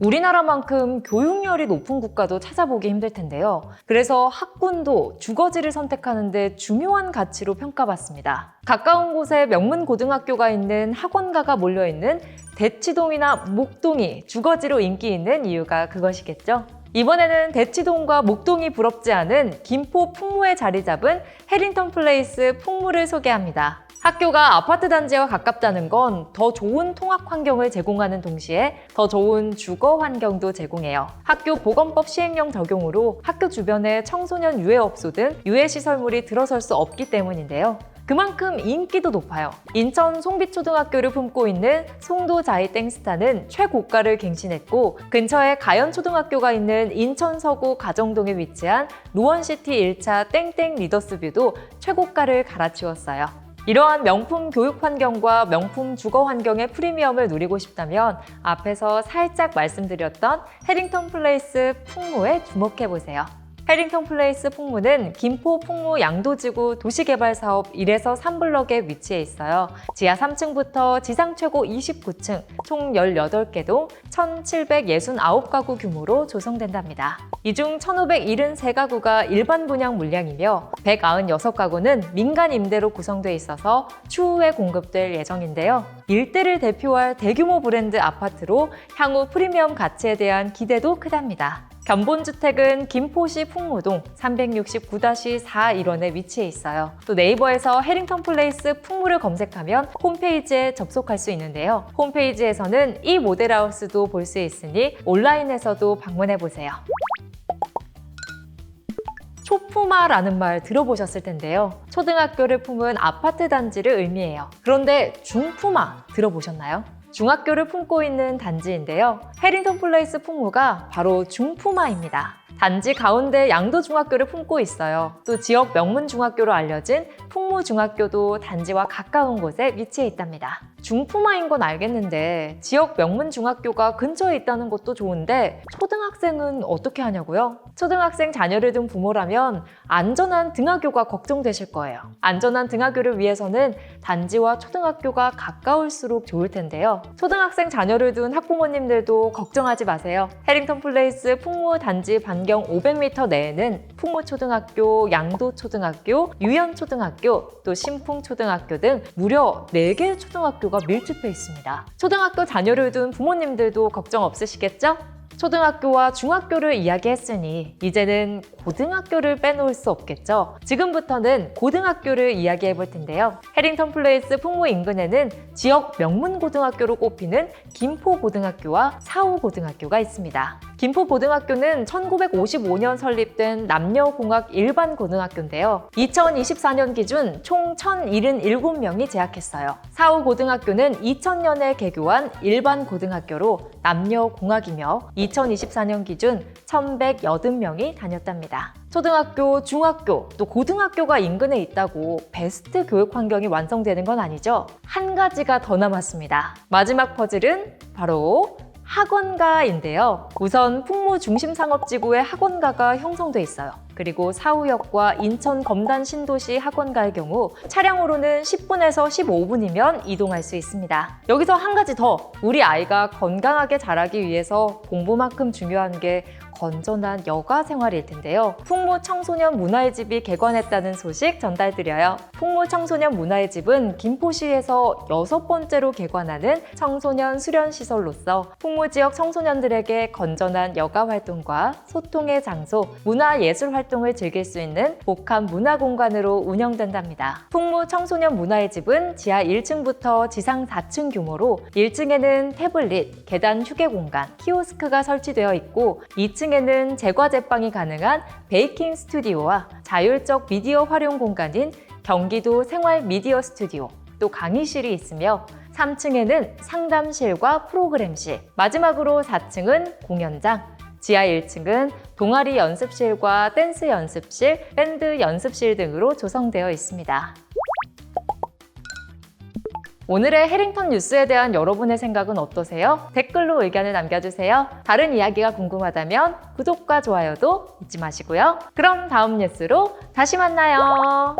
우리나라만큼 교육열이 높은 국가도 찾아보기 힘들 텐데요. 그래서 학군도 주거지를 선택하는데 중요한 가치로 평가받습니다. 가까운 곳에 명문 고등학교가 있는 학원가가 몰려있는 대치동이나 목동이 주거지로 인기 있는 이유가 그것이겠죠. 이번에는 대치동과 목동이 부럽지 않은 김포 풍무에 자리 잡은 해링턴 플레이스 풍무를 소개합니다. 학교가 아파트 단지와 가깝다는 건 더 좋은 통학 환경을 제공하는 동시에 더 좋은 주거 환경도 제공해요. 학교 보건법 시행령 적용으로 학교 주변에 청소년 유해업소 등 유해시설물이 들어설 수 없기 때문인데요. 그만큼 인기도 높아요. 인천 송비초등학교를 품고 있는 송도자이 땡스타는 최고가를 갱신했고 근처에 가연초등학교가 있는 인천 서구 가정동에 위치한 루원시티 1차 땡땡 리더스뷰도 최고가를 갈아치웠어요. 이러한 명품 교육 환경과 명품 주거 환경의 프리미엄을 누리고 싶다면 앞에서 살짝 말씀드렸던 해링턴 플레이스 풍무에 주목해 보세요. 해링턴 플레이스 풍무는 김포 풍무 양도지구 도시개발사업 1에서 3블럭에 위치해 있어요. 지하 3층부터 지상 최고 29층, 총 18개 동 1,769가구 규모로 조성된답니다. 이 중 1,573가구가 일반 분양 물량이며 196가구는 민간 임대로 구성돼 있어서 추후에 공급될 예정인데요. 일대를 대표할 대규모 브랜드 아파트로 향후 프리미엄 가치에 대한 기대도 크답니다. 견본주택은 김포시 풍무동 369-4 일원에 위치해 있어요. 또 네이버에서 해링턴 플레이스 풍무를 검색하면 홈페이지에 접속할 수 있는데요. 홈페이지에서는 이 모델하우스도 볼 수 있으니 온라인에서도 방문해 보세요. 초품화라는 말 들어보셨을 텐데요. 초등학교를 품은 아파트 단지를 의미해요. 그런데 중품화 들어보셨나요? 중학교를 품고 있는 단지인데요. 해링턴 플레이스 풍무가 바로 중품화입니다. 단지 가운데 양도중학교를 품고 있어요. 또 지역 명문 중학교로 알려진 풍무중학교도 단지와 가까운 곳에 위치해 있답니다. 중품화인 건 알겠는데 지역 명문 중학교가 근처에 있다는 것도 좋은데 초등학생은 어떻게 하냐고요? 초등학생 자녀를 둔 부모라면 안전한 등하교가 걱정되실 거예요. 안전한 등하교를 위해서는 단지와 초등학교가 가까울수록 좋을 텐데요. 초등학생 자녀를 둔 학부모님들도 걱정하지 마세요. 해링턴 플레이스 풍무 단지 반경 500m 내에는 풍무초등학교, 양도초등학교, 유연초등학교, 또 신풍초등학교 등 무려 4개의 초등학교가 밀집해 있습니다. 초등학교 자녀를 둔 부모님들도 걱정 없으시겠죠? 초등학교와 중학교를 이야기했으니 이제는 고등학교를 빼놓을 수 없겠죠. 지금부터는 고등학교를 이야기해 볼 텐데요. 해링턴 플레이스 풍무 인근에는 지역 명문 고등학교로 꼽히는 김포고등학교와 사후고등학교가 있습니다. 김포고등학교는 1955년 설립된 남녀공학 일반 고등학교인데요. 2024년 기준 총 1,077명이 재학했어요. 사후고등학교는 2000년에 개교한 일반 고등학교로 남녀공학이며 2024년 기준 1,180명이 다녔답니다. 초등학교, 중학교, 또 고등학교가 인근에 있다고 베스트 교육 환경이 완성되는 건 아니죠? 한 가지가 더 남았습니다. 마지막 퍼즐은 바로 학원가인데요. 우선 풍무 중심 상업지구에 학원가가 형성돼 있어요. 그리고 사후역과 인천 검단 신도시 학원가의 경우 차량으로는 10분에서 15분이면 이동할 수 있습니다. 여기서 한 가지 더 우리 아이가 건강하게 자라기 위해서 공부만큼 중요한 게 건전한 여가 생활일 텐데요. 풍무 청소년 문화의 집이 개관했다는 소식 전달드려요. 풍무 청소년 문화의 집은 김포시에서 여섯 번째로 개관하는 청소년 수련 시설로서 풍무 지역 청소년들에게 건전한 여가 활동과 소통의 장소, 문화 예술 활동을 즐길 수 있는 복합 문화 공간으로 운영된답니다. 풍무 청소년 문화의 집은 지하 1층부터 지상 4층 규모로 1층에는 태블릿, 계단 휴게 공간, 키오스크가 설치되어 있고 2층에는 제과 제빵이 가능한 베이킹 스튜디오와 자율적 미디어 활용 공간인 경기도 생활 미디어 스튜디오, 또 강의실이 있으며 3층에는 상담실과 프로그램실, 마지막으로 4층은 공연장, 지하 1층은 동아리 연습실과 댄스 연습실, 밴드 연습실 등으로 조성되어 있습니다. 오늘의 해링턴 뉴스에 대한 여러분의 생각은 어떠세요? 댓글로 의견을 남겨주세요. 다른 이야기가 궁금하다면 구독과 좋아요도 잊지 마시고요. 그럼 다음 뉴스로 다시 만나요.